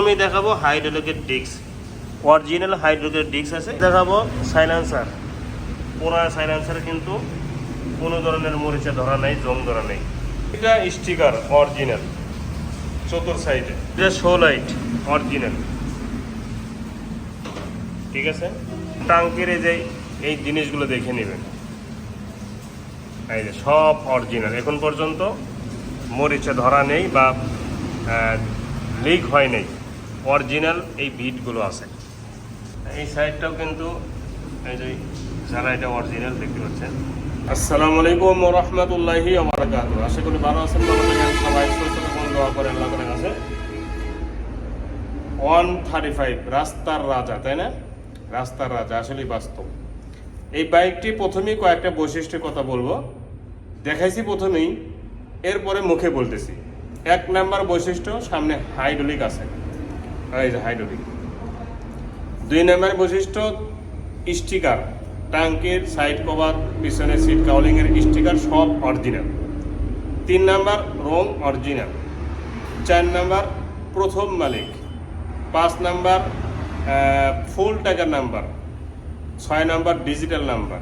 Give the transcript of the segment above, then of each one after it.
আমি দেখাবো হাইড্রোলিকের ডিস্ক। অরিজিনাল হাইড্রোলিকের ডিস্ক আছে। দেখাবো সাইলেন্সার। পুরা সাইলেন্সার কিন্তু কোনো ধরনের মরিচা ধরা নেই, জং ধরা নেই। এটা স্টিকার, অরিজিনাল। চতুর সাইডে। এটা শো লাইট অরিজিনাল। ঠিক আছে? টাঙ্কির যে, এই জিনিসগুলো দেখে নেবেন। এই যে সব অরিজিনাল। এখন পর্যন্ত মরিচা ধরা নেই বা লিক হয় নাই। অরিজিনাল এই বিটগুলো আছে। এই সাইডটাও কিন্তু এই যে যারা এটা অরিজিনাল দেখতে পাচ্ছেন আসসালামু আলাইকুম রহমতুল্লাহি বারাকাত আশা করি ভালো আছেন সবাই সুস্থ থাকুন, দোয়া করে আল্লাহ করে কাছে। ওয়ান থার্টি ফাইভ রাস্তার রাজা, তাই না? রাস্তার রাজা, আসলেই বাস্তব। এই বাইকটি প্রথমেই কয়েকটা বৈশিষ্ট্যের কথা বলব। দেখাইছি প্রথমেই, এরপরে মুখে বলতেছি। এক নাম্বার বৈশিষ্ট্য, সামনে হাইড্রোলিক আছে। এই হাইড্রোলিক। দুই নাম্বার বৈশিষ্ট্য, স্টিকার। ট্যাঙ্কের সাইড কভার পিছনে সিট কাউলিংয়ের স্টিকার সব অরিজিনাল। তিন নাম্বার, রং অরিজিনাল। চার নাম্বার, প্রথম মালিক। পাঁচ নাম্বার ফুল টাকার নাম্বার। ছয় নাম্বার, ডিজিটাল নাম্বার।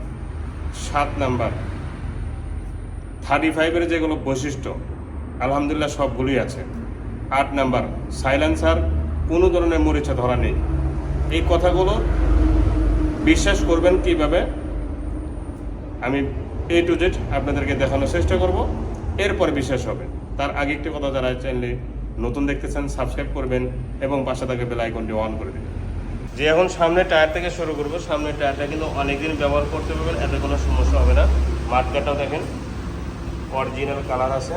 সাত নাম্বার, থার্টি ফাইভের যেগুলো বৈশিষ্ট্য, আলহামদুলিল্লাহ সবগুলোই আছে। আট নাম্বার, সাইলেন্সার। কোনো ধরনের মরিচা ধরা নেই। এই কথাগুলো বিশ্বাস করবেন কীভাবে? আমি এ টু জেড আপনাদেরকে দেখানোর চেষ্টা করব। এরপর বিশ্বাস হবে। তার আগে একটি কথা যারা চ্যানেলে নতুন দেখতেছেন সাবস্ক্রাইব করবেন এবং পাশে থাকে বেল আইকনটি অন করে দেবেন। যে এখন সামনে টায়ার থেকে শুরু করব, সামনের টায়ারটা কিন্তু অনেকদিন ব্যবহার করতে পারবেন, এতে কোনো সমস্যা হবে না। মাঠকাটাও দেখেন অরিজিনাল কালার আছে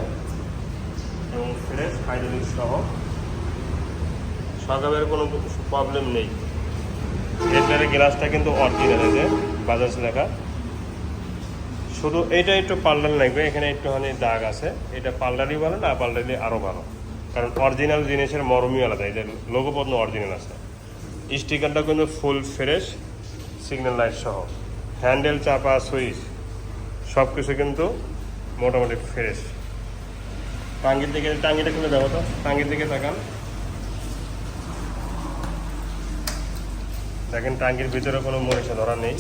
এবং ফ্রেশ হাইড্রোলিক সহ। সকালের কোনো প্রবলেম নেই। হেডলাইটের গ্লাসটা কিন্তু অরিজিনাল আছে বাজাজ লেখা। শুধু এইটা একটু পাল্টার লাগবে, এখানে একটুখানি দাগ আছে। এটা পাল্টারই ভালো, না পাল্টারই আরও ভালো। কারণ অরিজিনাল জিনিসের মরমই আলাদা, এই যে লোগোপদ্ম অরিজিনাল আছে। স্টিকারটা কিন্তু ফুল ফ্রেশ সিগন্যাল লাইট সহ। হ্যান্ডেল চাপা সুইচ সব কিছু কিন্তু মোটামুটি ফ্রেশ টাঙ্গির দিকে, টাঙ্গিটা খুলে দেবো তো। টাঙ্গির দিকে তাকান। দেখেন টাঙ্গির ভিতরে কোনো মরিচা ধরা নেই।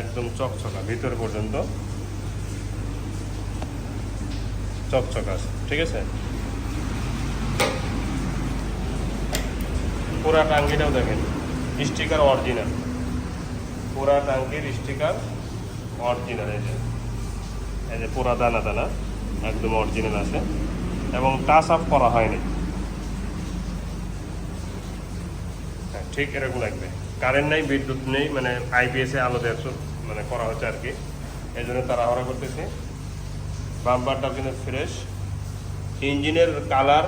একদম চকচকা, ভিতর পর্যন্ত চকচকা আছে, ঠিক আছে? পুরা টাঙ্গিটাও দেখেন, স্টিকার অরিজিনাল। পুরা টাঙ্কির স্টিকার অরিজিনাল, এই যে। এই যে পুরা দানা দানা, একদম অরিজিনাল আছে। এবং টাচ আপ করা হয়নি। ঠিক এরকম লাগবে। কারেন্ট নেই, বিদ্যুৎ নেই মানে আইপিএসে আলো দেওয়া মানে করা হচ্ছে আর কি। এই জন্য তারা তাড়াহড়া করতেছে। বাম্পারটা কিন্তু ফ্রেশ ইঞ্জিনের কালার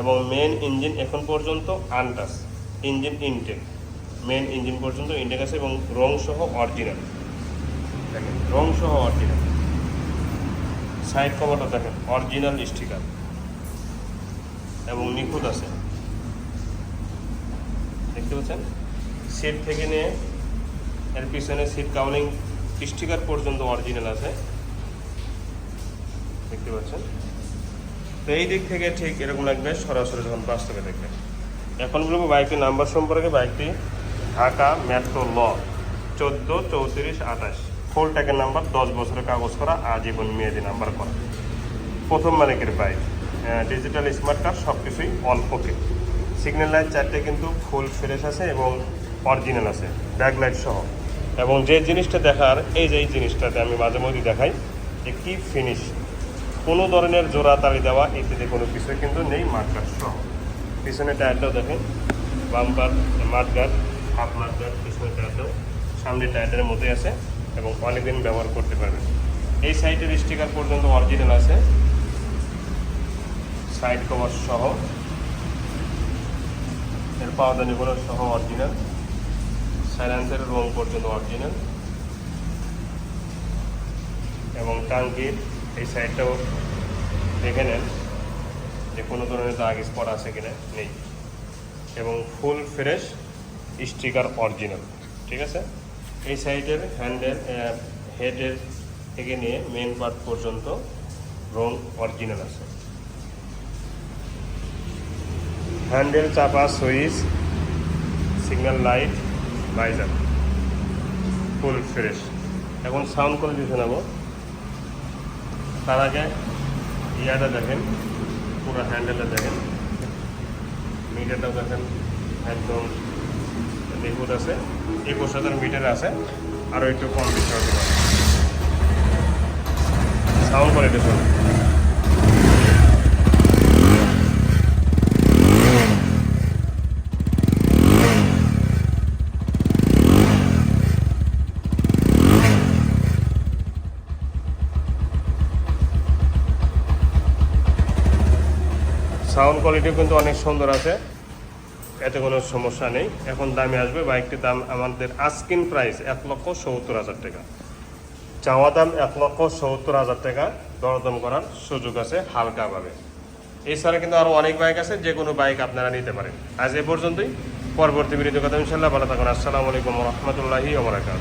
এবং মেন ইঞ্জিন এখন পর্যন্ত untouched engine intact main engine পর্যন্ত ইনটেক আছে এবং রং সহ অরিজিনাল দেখেন রং সহ অরিজিনাল সাইড কভারটা দেখেন অরিজিনাল স্টিকার এবং নিখুঁত আছে। দেখতে পাচ্ছেন? সিট থেকে নিয়ে এর পিছনে সিট কাউলিং স্টিকার পর্যন্ত অরিজিনাল আছে। দেখতে পাচ্ছেন? তো এই দিক থেকে ঠিক এরকম লাগবে, সরাসরি যখন বাস্তবে দেখবে এখন বলব বাইকটির নাম্বার সম্পর্কে বাইকটি ঢাকা মেট্রো ল চোদ্দ চৌত্রিশ আঠাশ। ফুল ট্যাগের নাম্বার দশ বছরের কাগজ করা, আজীবন মেয়াদি নাম্বার করা। প্রথম মালিকের বাইক ডিজিটাল স্মার্ট কার্ড সব কিছুই ওকে সিগন্যাল লাইট চারটে কিন্তু ফুল ফ্রেশ আছে এবং অরিজিনাল আছে, ব্যাক লাইট সহ। এবং যে জিনিসটা দেখার, এই যে এই জিনিসটাতে আমি মাঝে মধ্যে দেখাই যে কি ফিনিশ কোনো ধরনের জোড়া তালি দেওয়া ইত্যাদি কোনো কিছুই কিন্তু নেই মাঠগার্ড সহ। পিছনে টায়ারটাও দেখেন, বাম্পার মাঠগার্ড হাফ মাঠগার্ড পিছনে টায়ারটাও, সামনে টায়ারটার মধ্যে আছে এবং অনেকদিন ব্যবহার করতে পারবেন। এই সাইডের স্টিকার পর্যন্ত অরিজিনাল আছে। সাইড কভার সহ। এর পাওদানিগুলো সহ অরিজিনাল সাইলেন্সের রং পর্যন্ত অরিজিনাল এবং টাঙ্কির এই সাইডটাও দেখে নেন যে কোনো ধরনের দাগ স্পট আছে কিনা, নেই। এবং ফুল ফ্রেশ স্টিকার অরিজিনাল ঠিক আছে? এই সাইডের হ্যান্ডেল হেডের থেকে নিয়ে মেন পার্ট পর্যন্ত রং অরিজিনাল আছে। হ্যান্ডেল চাপা switch signal light visor full fresh এখন সাউন্ড কোয়ালিটি শোনাবো। তার আগে ইয়াটা দেখেন। পুরো হ্যান্ডেলটা দেখেন। মিটারটাও দেখেন। একদম নিখুঁত আছে। একুশ হাজার মিটার আছে। আরও একটু কম পারে। সাউন্ড কোয়ালিটি শুনুন সাউন্ড কোয়ালিটি কিন্তু অনেক সুন্দর আছে। এতে কোনো সমস্যা নেই। এখন দামে আসবে বাইকটির দাম আমাদের আস্কিন প্রাইস এক লক্ষ সত্তর হাজার টাকা। চাওয়া দাম এক লক্ষ সত্তর হাজার টাকা। দরদম করার সুযোগ আছে হালকাভাবে। এছাড়া কিন্তু আরও অনেক বাইক আছে, যে কোনো বাইক আপনারা নিতে পারেন। আজ এ পর্যন্তই। পরবর্তী ভিডিওতে কথা ইনশাল্লাহ ভালো থাকুন। আসসালামু আলাইকুম রহমতুল্লাহি ওবরাকাত